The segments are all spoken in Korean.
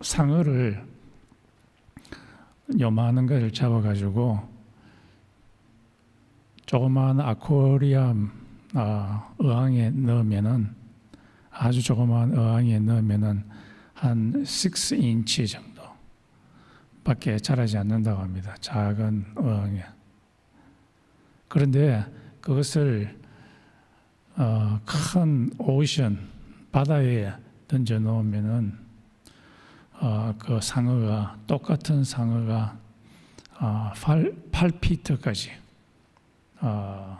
상어를 요만한 것을 잡아가지고 조그마한 아쿠아리움 아, 어항에 넣으면은 아주 조그마한 어항에 넣으면은 한 6인치 정도 밖에 자라지 않는다고 합니다. 작은 어항에. 그런데 그것을 어, 큰 오션 바다에 던져 놓으면은 어, 그 상어가 똑같은 상어가 어, 8, 8피트까지 어,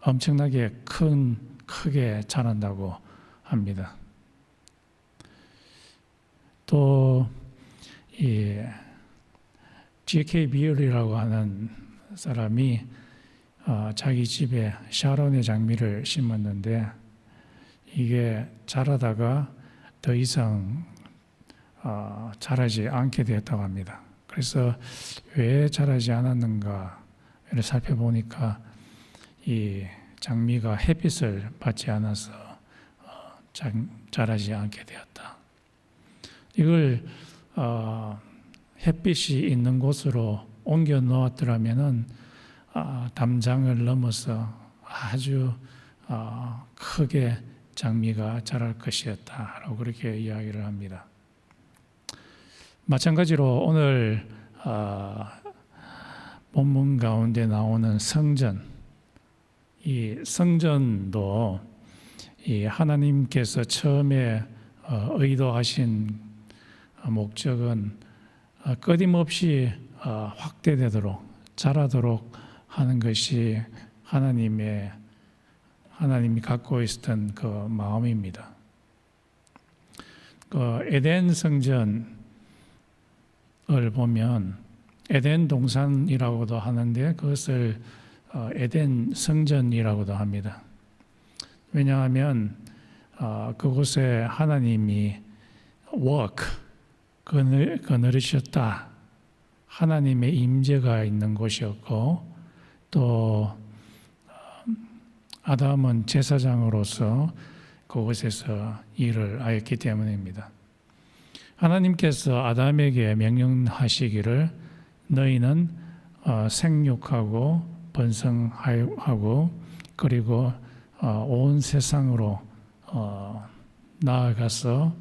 엄청나게 큰 크게 자란다고 합니다. 또 이 G.K. 비얼이라고 하는 사람이 어, 자기 집에 샤론의 장미를 심었는데 이게 자라다가 더 이상 어, 자라지 않게 되었다고 합니다. 그래서 왜 자라지 않았는가를 살펴보니까 이 장미가 햇빛을 받지 않아서 어, 장, 자라지 않게 되었다. 이걸 어, 햇빛이 있는 곳으로 옮겨 놓았더라면은 아, 담장을 넘어서 아주 어, 크게 장미가 자랄 것이었다라고 그렇게 이야기를 합니다. 마찬가지로 오늘 어, 본문 가운데 나오는 성전, 이 성전도 이 하나님께서 처음에 어, 의도하신 목적은 어, 끊임없이 어, 확대되도록 자라도록 하는 것이 하나님의 하나님이 갖고 있었던 그 마음입니다. 그 에덴 성전을 보면 에덴 동산이라고도 하는데 그것을 어, 에덴 성전이라고도 합니다. 왜냐하면 어, 그곳에 하나님이 work 그늘이셨다 하나님의 임재가 있는 곳이었고 또 아담은 제사장으로서 그곳에서 일을 하였기 때문입니다. 하나님께서 아담에게 명령하시기를 너희는 어, 생육하고 번성하고 그리고 어, 온 세상으로 어, 나아가서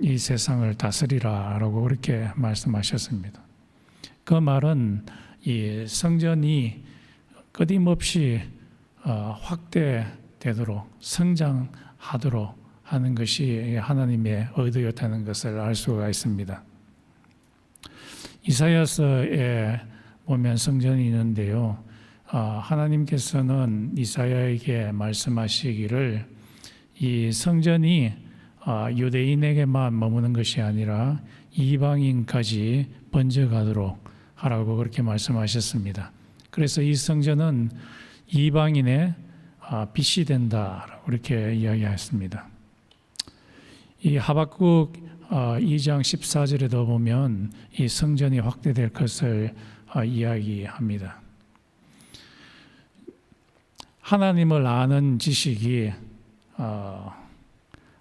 이 세상을 다스리라라고 그렇게 말씀하셨습니다. 그 말은 이 성전이 끊임없이 확대되도록 성장하도록 하는 것이 하나님의 의도였다는 것을 알 수가 있습니다. 이사야서에 보면 성전이 있는데요. 하나님께서는 이사야에게 말씀하시기를 이 성전이 유대인에게만 머무는 것이 아니라 이방인까지 번져가도록 하라고 그렇게 말씀하셨습니다. 그래서 이 성전은 이방인의 빛이 된다라고 그렇게 이야기했습니다. 이 하박국 2장 14절에도 보면 이 성전이 확대될 것을 이야기합니다. 하나님을 아는 지식이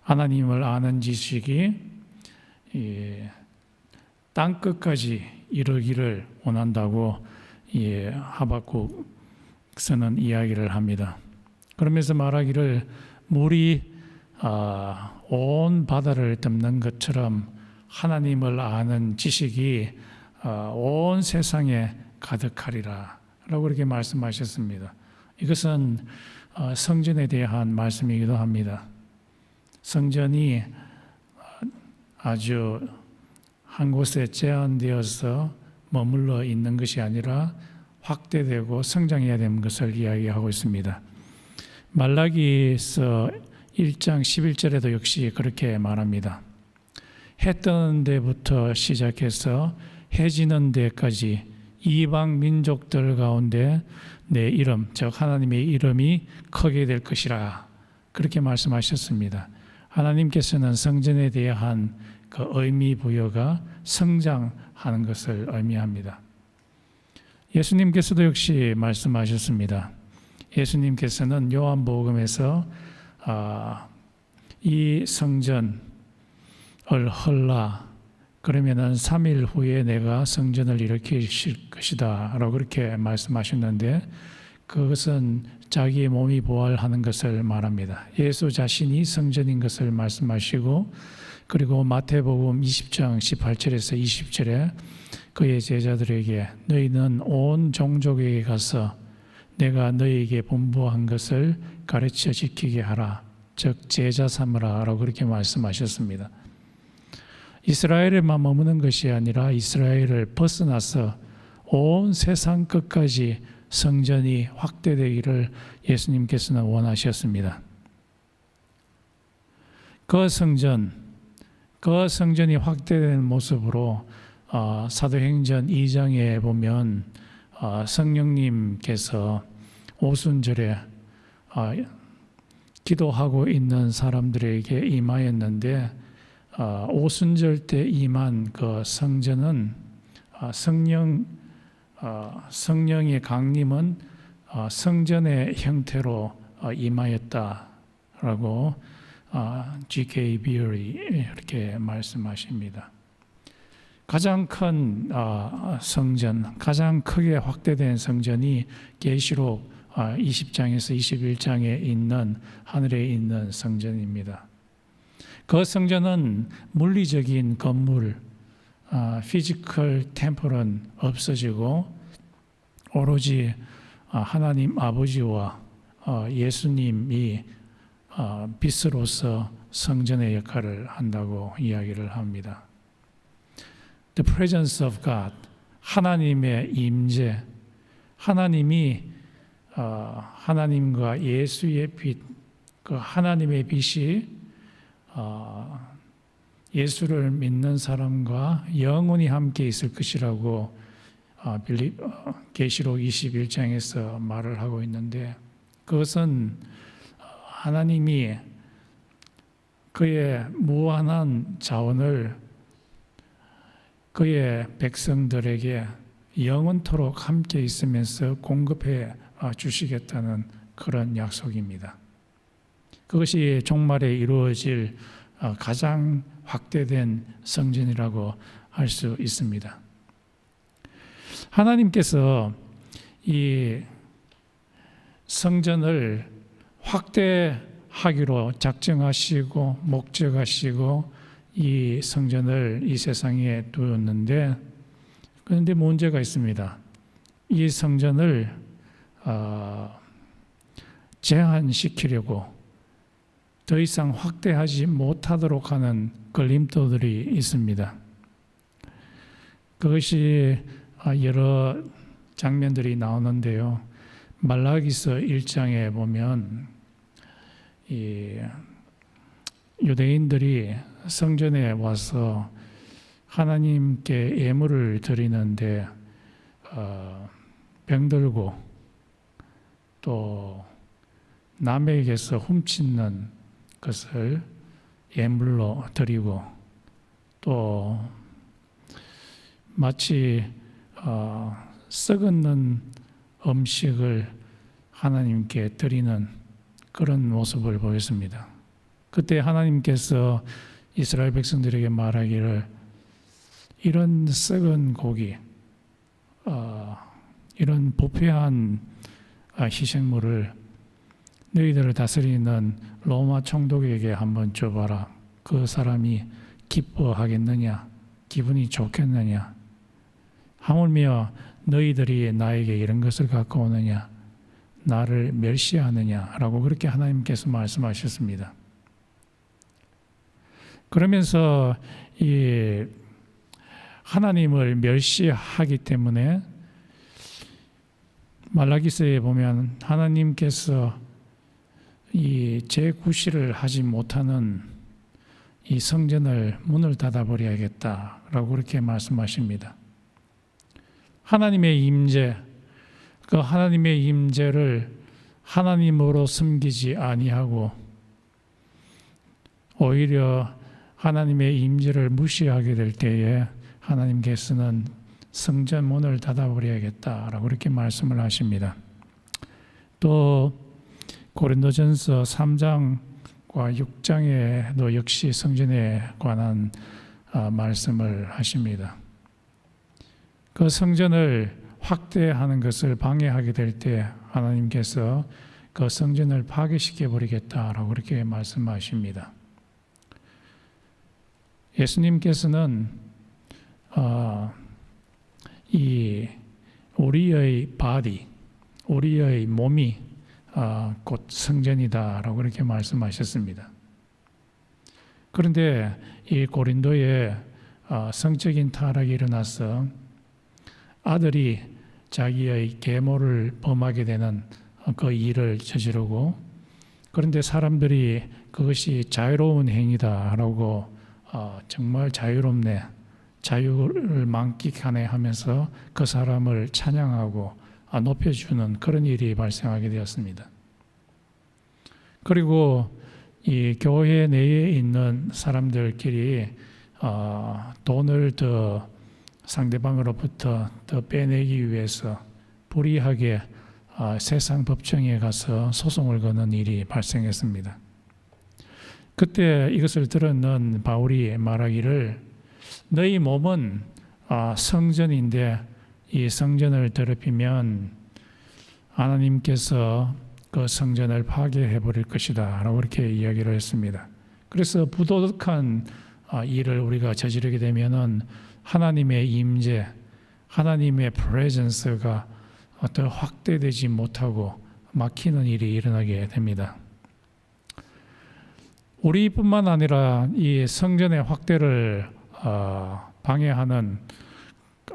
하나님을 아는 지식이 땅 끝까지 이르기를 원한다고 하박국서는 이야기를 합니다. 그러면서 말하기를 물이 아, 온 바다를 덮는 것처럼 하나님을 아는 지식이 아, 온 세상에 가득하리라. 라고 그렇게 말씀하셨습니다. 이것은 어, 성전에 대한 말씀이기도 합니다. 성전이 아주 한 곳에 제한되어서 머물러 있는 것이 아니라 확대되고 성장해야 되는 것을 이야기하고 있습니다. 말라기서 1장 11절에도 역시 그렇게 말합니다. 해 뜨는 데부터 시작해서 해 지는 데까지 이방 민족들 가운데 내 이름, 즉 하나님의 이름이 크게 될 것이라 그렇게 말씀하셨습니다. 하나님께서는 성전에 대한 그 의미 부여가 성장하는 것을 의미합니다. 예수님께서도 역시 말씀하셨습니다. 예수님께서는 요한복음에서 아, 이 성전 헐라 그러면은 3일 후에 내가 성전을 일으키실 것이다 라고 그렇게 말씀하셨는데 그것은 자기의 몸이 부활하는 것을 말합니다. 예수 자신이 성전인 것을 말씀하시고 그리고 마태복음 20장 18절에서 20절에 그의 제자들에게 너희는 온 종족에게 가서 내가 너희에게 분부한 것을 가르쳐 지키게 하라. 즉 제자 삼으라라고 그렇게 말씀하셨습니다. 이스라엘에만 머무는 것이 아니라 이스라엘을 벗어나서 온 세상 끝까지 성전이 확대되기를 예수님께서는 원하셨습니다. 그 성전, 그 성전이 확대되는 모습으로 어, 사도행전 2장에 보면 어, 성령님께서 오순절에 어, 기도하고 있는 사람들에게 임하였는데 어, 오순절 때 임한 그 성전은 어, 성령 어, 성령의 강림은 어, 성전의 형태로 어, 임하였다라고 어, G.K. 비어리 이렇게 말씀하십니다. 가장 큰 어, 성전, 가장 크게 확대된 성전이 계시록 어, 20장에서 21장에 있는 하늘에 있는 성전입니다. 그 성전은 물리적인 건물, 어, 피지컬 템플은 없어지고 오로지 어, 하나님 아버지와 어, 예수님이 어, 빛으로서 성전의 역할을 한다고 이야기를 합니다. The presence of God, 하나님의 임재, 하나님이 어, 하나님과 예수의 빛, 그 하나님의 빛이 어, 예수를 믿는 사람과 영원히 함께 있을 것이라고 어, 빌리 어, 계시록 21장에서 말을 하고 있는데 그것은 하나님이 그의 무한한 자원을 그의 백성들에게 영원토록 함께 있으면서 공급해 어, 주시겠다는 그런 약속입니다. 그것이 종말에 이루어질 어, 가장 확대된 성전이라고 할 수 있습니다. 하나님께서 이 성전을 확대하기로 작정하시고 목적하시고 이 성전을 이 세상에 두었는데 그런데 문제가 있습니다. 이 성전을 어, 제한시키려고 더 이상 확대하지 못하도록 하는 걸림돌들이 있습니다. 그것이 아, 여러 장면들이 나오는데요. 말라기서 1장에 보면 이 유대인들이 성전에 와서 하나님께 예물을 드리는데 어, 병들고 또 남에게서 훔치는 것을 예물로 드리고 또 마치 어, 썩었는 음식을 하나님께 드리는 그런 모습을 보였습니다. 그때 하나님께서 이스라엘 백성들에게 말하기를 이런 썩은 고기, 어, 이런 부패한 아, 희생물을 너희들을 다스리는 로마 총독에게 한번 줘봐라. 그 사람이 기뻐하겠느냐? 기분이 좋겠느냐? 하물며 너희들이 나에게 이런 것을 갖고 오느냐? 나를 멸시하느냐 라고 그렇게 하나님께서 말씀하셨습니다. 그러면서 이 하나님을 멸시하기 때문에 말라기서에 보면 하나님께서 이 재구시를 하지 못하는 이 성전을 문을 닫아 버려야겠다라고 그렇게 말씀하십니다. 하나님의 임재 그 하나님의 임재를 하나님으로 섬기지 아니하고 오히려 하나님의 임재를 무시하게 될 때에 하나님께서는 성전 문을 닫아버려야겠다라고 그렇게 말씀을 하십니다. 또 고린도전서 3장과 5장과 6장에도 역시 성전에 관한 아, 말씀을 하십니다. 그 성전을 확대하는 것을 방해하게 될 때 하나님께서 그 성전을 파괴시켜 버리겠다라고 그렇게 말씀하십니다. 예수님께서는 어, 이 우리의 바디, 우리의 몸이 어, 곧 성전이다라고 그렇게 말씀하셨습니다. 그런데 이 고린도에 어, 성적인 타락이 일어나서 아들이 자기의 계모를 범하게 되는 그 일을 저지르고 그런데 사람들이 그것이 자유로운 행위다라고 어, 정말 자유롭네 자유를 만끽하네 하면서 그 사람을 찬양하고 아, 높여주는 그런 일이 발생하게 되었습니다. 그리고 이 교회 내에 있는 사람들끼리 어, 돈을 더 상대방으로부터 더 빼내기 위해서 불의하게 어, 세상 법정에 가서 소송을 거는 일이 발생했습니다. 그때 이것을 들었는 바울이 말하기를 너희 몸은 아, 성전인데 이 성전을 더럽히면 하나님께서 그 성전을 파괴해 버릴 것이다 라고 이렇게 이야기를 했습니다. 그래서 부도덕한 아, 일을 우리가 저지르게 되면은 하나님의 임재, 하나님의 프레젠스가 더 확대되지 못하고 막히는 일이 일어나게 됩니다. 우리뿐만 아니라 이 성전의 확대를 어, 방해하는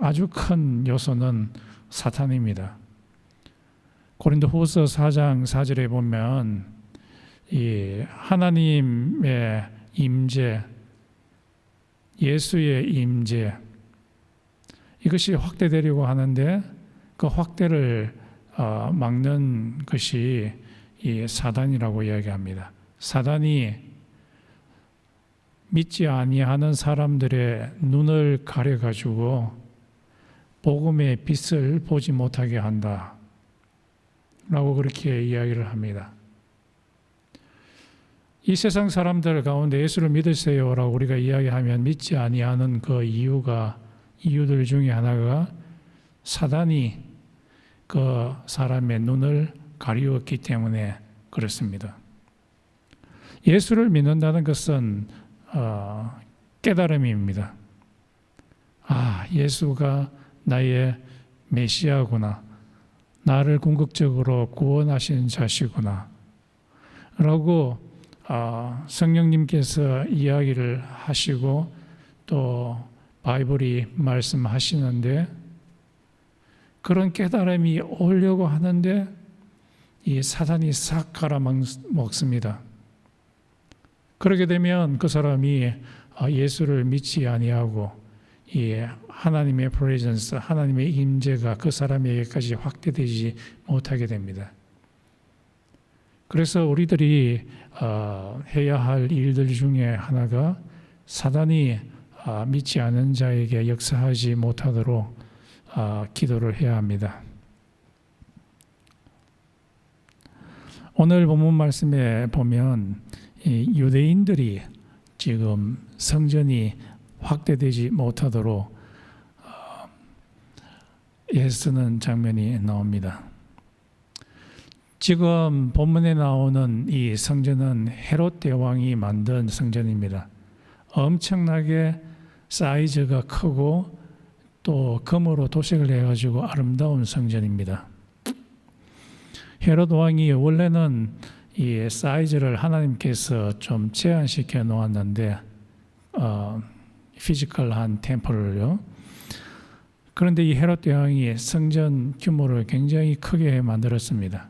아주 큰 요소는 사탄입니다. 고린도 후서 4장 4절에 보면 이 하나님의 임재, 예수의 임재 이것이 확대되려고 하는데 그 확대를 어, 막는 것이 이 사단이라고 이야기합니다. 사단이 믿지 아니하는 사람들의 눈을 가려 가지고 복음의 빛을 보지 못하게 한다. 라고 그렇게 이야기를 합니다. 이 세상 사람들 가운데 예수를 믿으세요라고 우리가 이야기하면 믿지 아니하는 그 이유가 이유들 중에 하나가 사단이 그 사람의 눈을 가리웠기 때문에 그렇습니다. 예수를 믿는다는 것은 어, 깨달음입니다. 아, 예수가 나의 메시아구나. 나를 궁극적으로 구원하신 자시구나. 라고 어, 성령님께서 이야기를 하시고 또 바이블이 말씀하시는데 그런 깨달음이 오려고 하는데 이 사단이 싹 갈아먹습니다. 그렇게 되면 그 사람이 아, 예수를 믿지 아니하고 이 하나님의 프레젠스, 하나님의 임재가 그 사람에게까지 확대되지 못하게 됩니다. 그래서 우리들이 어, 해야 할 일들 중에 하나가 사단이 아, 믿지 않은 자에게 역사하지 못하도록 아, 기도를 해야 합니다. 오늘 본문 말씀에 보면 유대인들이 지금 성전이 확대되지 못하도록 어, 애쓰는 장면이 나옵니다. 지금 본문에 나오는 이 성전은 헤롯 대왕이 만든 성전입니다. 엄청나게 사이즈가 크고 또 금으로 도색을 해가지고 아름다운 성전입니다. 헤롯 왕이 원래는 이 사이즈를 하나님께서 좀 제한시켜 놓았는데 어, 피지컬한 템플을요. 그런데 이 헤롯 대왕이 성전 규모를 굉장히 크게 만들었습니다.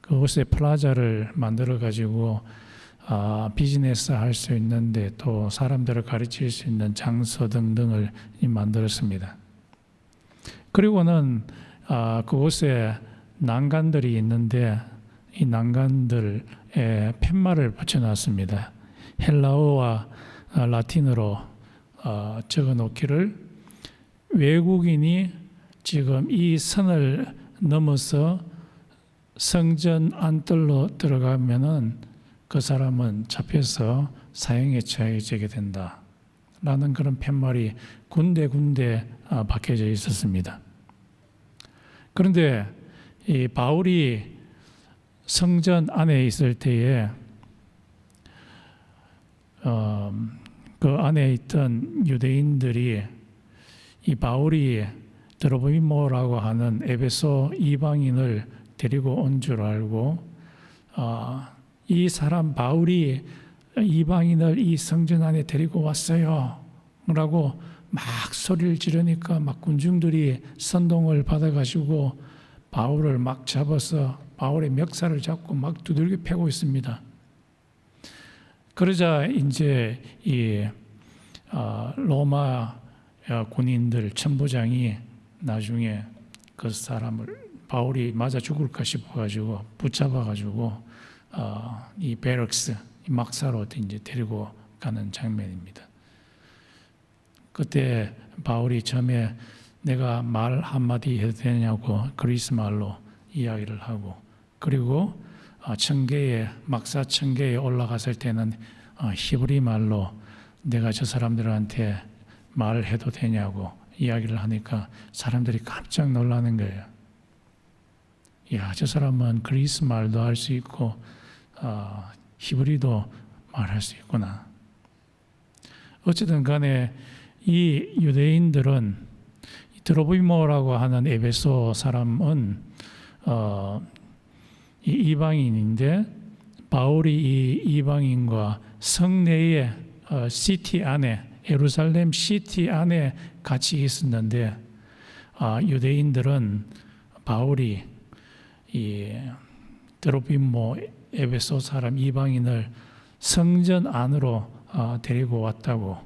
그곳에 플라자를 만들어 가지고 아, 비즈니스 할 수 있는데 또 사람들을 가르칠 수 있는 장소 등등을 만들었습니다. 그리고는 아, 그곳에 난간들이 있는데 이 난간들에 팻말을 붙여놨습니다. 헬라어와 어, 라틴어로 어, 적어놓기를 외국인이 지금 이 선을 넘어서 성전 안뜰로 들어가면은 그 사람은 잡혀서 사형에 처해지게 된다. 라는 그런 팻말이 군데군데 아, 박혀져 있었습니다. 그런데 이 바울이 성전 안에 있을 때에 어, 그 안에 있던 유대인들이 이 바울이 드로비모라고 하는 에베소 이방인을 데리고 온 줄 알고 아, 이 사람 바울이 이방인을 이 성전 안에 데리고 왔어요. 라고 막 소리를 지르니까 막 군중들이 선동을 받아가지고 바울을 막 잡아서 바울의 멱살을 잡고 막 두들겨 패고 있습니다. 그러자 이제 이 아, 로마 군인들 천부장이 나중에 그 사람을 바울이 맞아 죽을까 싶어가지고 붙잡아가지고 어, 이 베럭스 이 막사로 이제 데리고 가는 장면입니다. 그때 바울이 처음에 내가 말 한마디 해도 되냐고 그리스 말로 이야기를 하고 그리고 어, 청계에 막사 청계에 올라갔을 때는 어, 히브리 말로 내가 저 사람들한테 말을 해도 되냐고 이야기를 하니까 사람들이 깜짝 놀라는 거예요. 야, 저 사람은 그리스 말도 할 수 있고 어, 히브리도 말할 수 있구나. 어쨌든 간에 이 유대인들은 드로비모라고 하는 에베소 사람은 어, 이 이방인인데 바울이 이 이방인과 성내의 어, 시티 안에 예루살렘 시티 안에 같이 있었는데 아, 유대인들은 바울이 이 드로비모 에베소 사람 이방인을 성전 안으로 어, 데리고 왔다고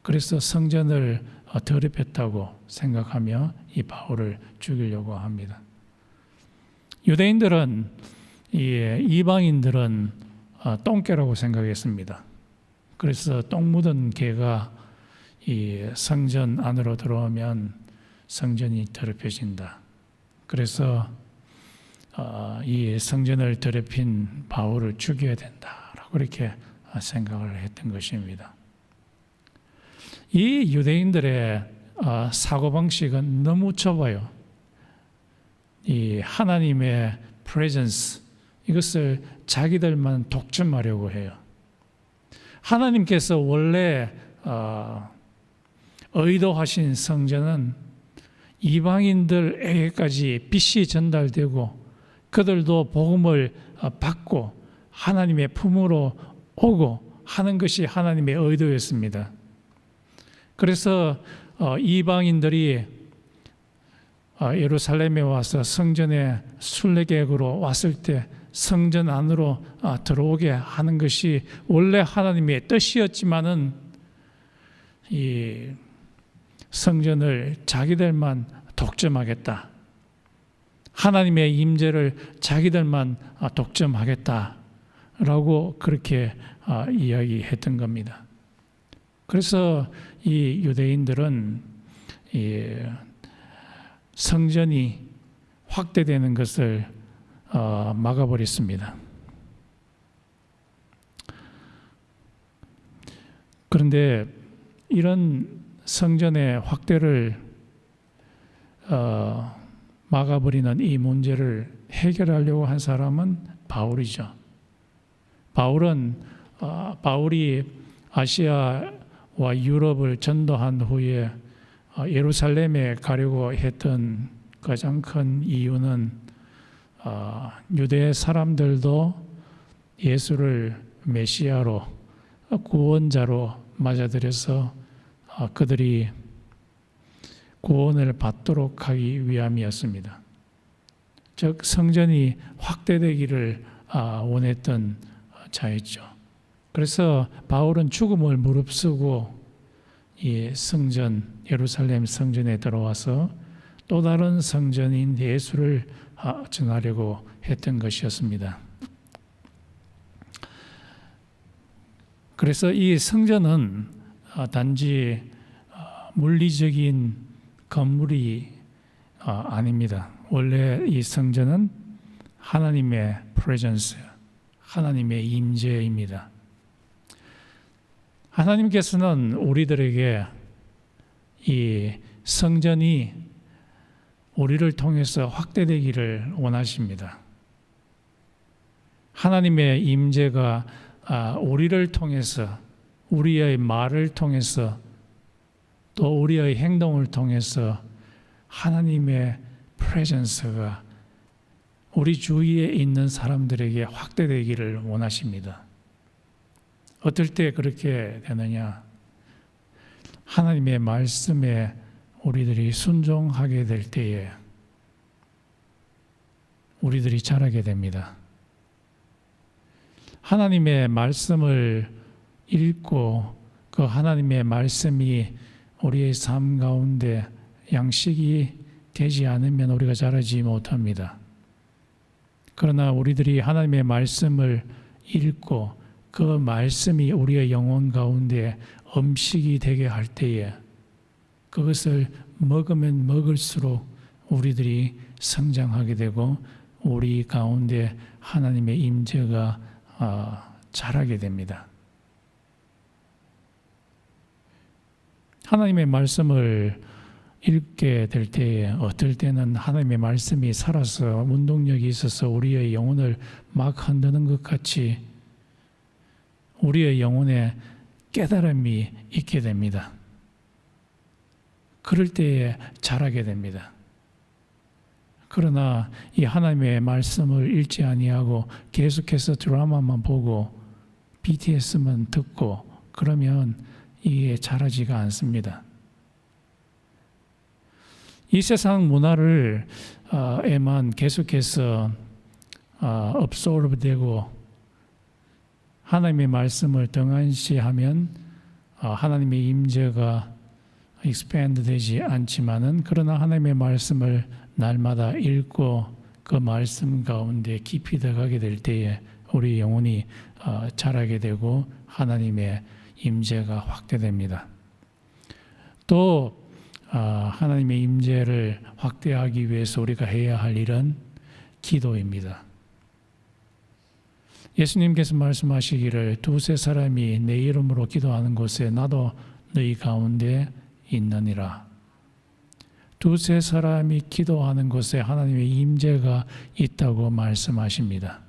그래서 성전을 어, 더럽혔다고 생각하며 이 바울을 죽이려고 합니다. 유대인들은 이 이방인들은 어, 똥개라고 생각했습니다. 그래서 똥 묻은 개가 이 성전 안으로 들어오면 성전이 더럽혀진다. 그래서 어, 이 성전을 더럽힌 바울을 죽여야 된다라고 그렇게 생각을 했던 것입니다. 이 유대인들의 어, 사고 방식은 너무 좁아요. 이 하나님의 presence 이것을 자기들만 독점하려고 해요. 하나님께서 원래 어, 의도하신 성전은 이방인들에게까지 빛이 전달되고 그들도 복음을 어, 받고 하나님의 품으로 오고 하는 것이 하나님의 의도였습니다. 그래서 어, 이방인들이 어, 예루살렘에 와서 성전에 순례객으로 왔을 때 성전 안으로 들어오게 하는 것이 원래 하나님의 뜻이었지만은 이 성전을 자기들만 독점하겠다. 하나님의 임재를 자기들만 독점하겠다라고 그렇게 이야기했던 겁니다. 그래서 이 유대인들은 이 성전이 확대되는 것을 어, 막아버렸습니다. 그런데 이런 성전의 확대를 어, 막아버리는 이 문제를 해결하려고 한 사람은 바울이죠. 바울은 어, 바울이 아시아와 유럽을 전도한 후에 어, 예루살렘에 가려고 했던 가장 큰 이유는 어, 유대 사람들도 예수를 메시아로 구원자로 맞아들여서 그들이 구원을 받도록 하기 위함이었습니다. 즉 성전이 확대되기를 아, 원했던 자였죠. 그래서 바울은 죽음을 무릅쓰고 이 성전 예루살렘 성전에 들어와서 또 다른 성전인 예수를 아, 전하려고 했던 것이었습니다. 그래서 이 성전은 아, 단지 물리적인 건물이 어, 아닙니다. 원래 이 성전은 하나님의 프레젠스, 하나님의 임재입니다. 하나님께서는 우리들에게 이 성전이 우리를 통해서 확대되기를 원하십니다. 하나님의 임재가 아, 우리를 통해서 우리의 말을 통해서 또 우리의 행동을 통해서 하나님의 프레젠스가 우리 주위에 있는 사람들에게 확대되기를 원하십니다. 어떨 때 그렇게 되느냐? 하나님의 말씀에 우리들이 순종하게 될 때에 우리들이 자라게 됩니다. 하나님의 말씀을 읽고 그 하나님의 말씀이 우리의 삶 가운데 양식이 되지 않으면 우리가 자라지 못합니다. 그러나 우리들이 하나님의 말씀을 읽고 그 말씀이 우리의 영혼 가운데 음식이 되게 할 때에 그것을 먹으면 먹을수록 우리들이 성장하게 되고 우리 가운데 하나님의 임재가 아, 자라게 됩니다. 하나님의 말씀을 읽게 될 때에 어떨 때는 하나님의 말씀이 살아서 운동력이 있어서 우리의 영혼을 막 흔드는 것 같이 우리의 영혼에 깨달음이 있게 됩니다. 그럴 때에 자라게 됩니다. 그러나 이 하나님의 말씀을 읽지 아니하고 계속해서 드라마만 보고 BTS만 듣고 그러면 이게 자라지가 않습니다. 이 세상 문화를 어, 에만 계속해서 어, absorb되고 하나님의 말씀을 등한시하면 어, 하나님의 임재가 expand 되지 않지만은 그러나 하나님의 말씀을 날마다 읽고 그 말씀 가운데 깊이 들어가게 될 때에 우리 영혼이 어, 자라게 되고 하나님의 임재가 확대됩니다. 또 아, 하나님의 임재를 확대하기 위해서 우리가 해야 할 일은 기도입니다. 예수님께서 말씀하시기를 두세 사람이 내 이름으로 기도하는 곳에 나도 너희 가운데 있느니라. 두세 사람이 기도하는 곳에 하나님의 임재가 있다고 말씀하십니다.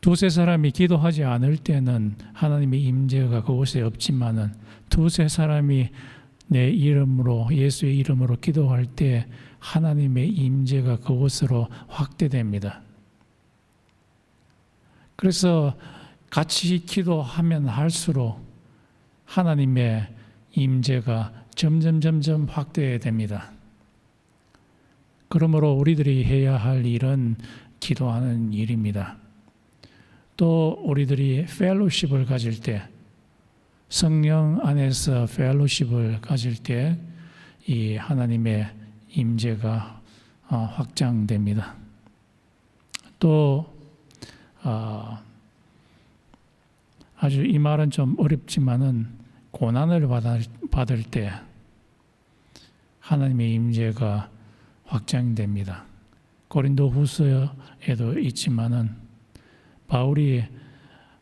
두세 사람이 기도하지 않을 때는 하나님의 임재가 그곳에 없지만은 두세 사람이 내 이름으로 예수의 이름으로 기도할 때 하나님의 임재가 그곳으로 확대됩니다. 그래서 같이 기도하면 할수록 하나님의 임재가 점점 점점 확대됩니다. 그러므로 우리들이 해야 할 일은 기도하는 일입니다. 또 우리들이 펠로십을 가질 때 성령 안에서 펠로십을 가질 때 이 하나님의 임재가 어, 확장됩니다. 또 어, 아주 이 말은 좀 어렵지만은 고난을 받을 때 하나님의 임재가 확장됩니다. 고린도 후서에도 있지만은 바울이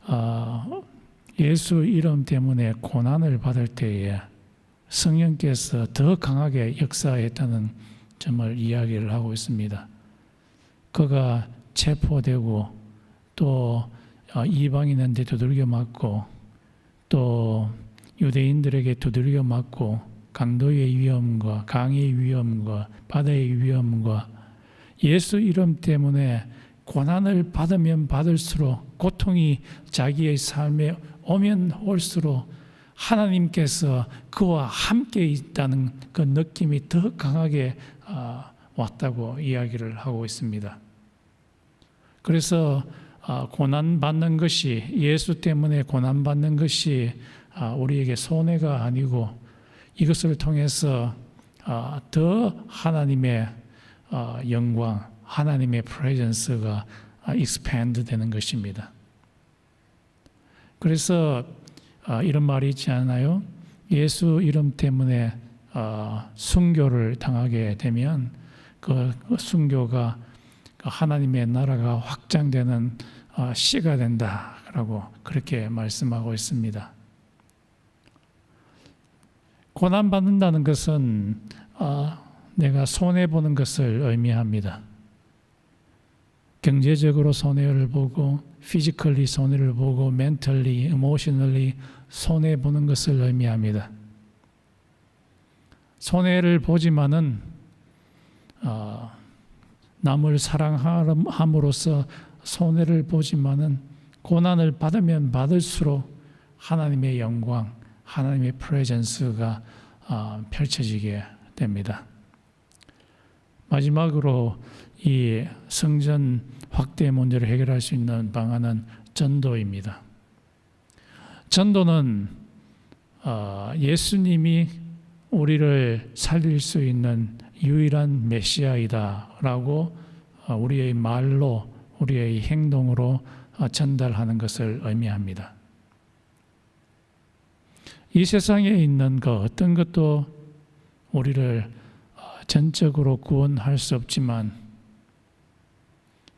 어, 예수 이름 때문에 고난을 받을 때에 성령께서 더 강하게 역사했다는 점을 이야기를 하고 있습니다. 그가 체포되고 또 어, 이방인한테 두들겨 맞고 또 유대인들에게 두들겨 맞고 강도의 위험과 강의 위험과 바다의 위험과 예수 이름 때문에 고난을 받으면 받을수록 고통이 자기의 삶에 오면 올수록 하나님께서 그와 함께 있다는 그 느낌이 더 강하게 아, 왔다고 이야기를 하고 있습니다. 그래서 아, 고난 받는 것이 예수 때문에 고난 받는 것이 아, 우리에게 손해가 아니고 이것을 통해서 더 하나님의 영광, 하나님의 프레젠스가 익스팬드 되는 것입니다. 그래서 이런 말이 있지 않아요? 예수 이름 때문에 순교를 당하게 되면 그 순교가 그 하나님의 나라가 확장되는 어, 씨가 된다라고 그렇게 말씀하고 있습니다. 고난 받는다는 것은 어, 내가 손해 보는 것을 의미합니다. 경제적으로 손해를 보고 피지컬리 손해를 보고 멘털리, 이모셔널리 손해 보는 것을 의미합니다. 손해를 보지만은 어, 남을 사랑함으로써 손해를 보지만은 고난을 받으면 받을수록 하나님의 영광, 하나님의 프레젠스가 어, 펼쳐지게 됩니다. 마지막으로 이 성전 확대 문제를 해결할 수 있는 방안은 전도입니다. 전도는 어, 예수님이 우리를 살릴 수 있는 유일한 메시아이다라고 어, 우리의 말로 우리의 행동으로 어, 전달하는 것을 의미합니다. 이 세상에 있는 것 어떤 것도 우리를 어, 전적으로 구원할 수 없지만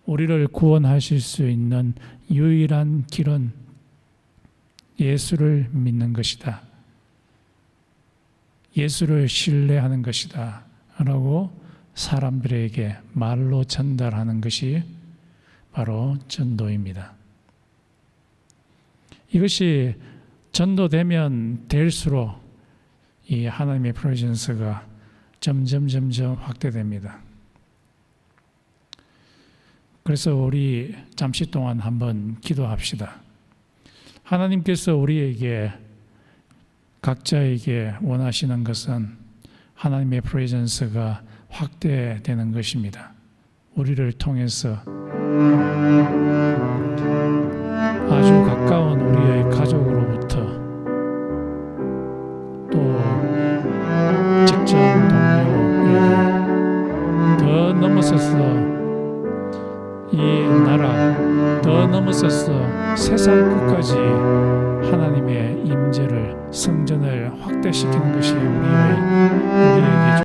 우리를 구원하실 수 있는 유일한 길은 예수를 믿는 것이다. 예수를 신뢰하는 것이다. 라고 사람들에게 말로 전달하는 것이 바로 전도입니다. 이것이 전도되면 될수록 이 하나님의 프레젠스가 점점 점점 확대됩니다. 그래서 우리 잠시 동안 한번 기도합시다. 하나님께서 우리에게 각자에게 원하시는 것은 하나님의 프레젠스가 확대되는 것입니다. 우리를 통해서 아주 가까운 우리의 가족으로부터 또 직장 동료에게 더 넘어서서 이 나라 더 넘어서서 세상 끝까지 하나님의 임재를 성전을 확대시키는 것이 우리의 우리에게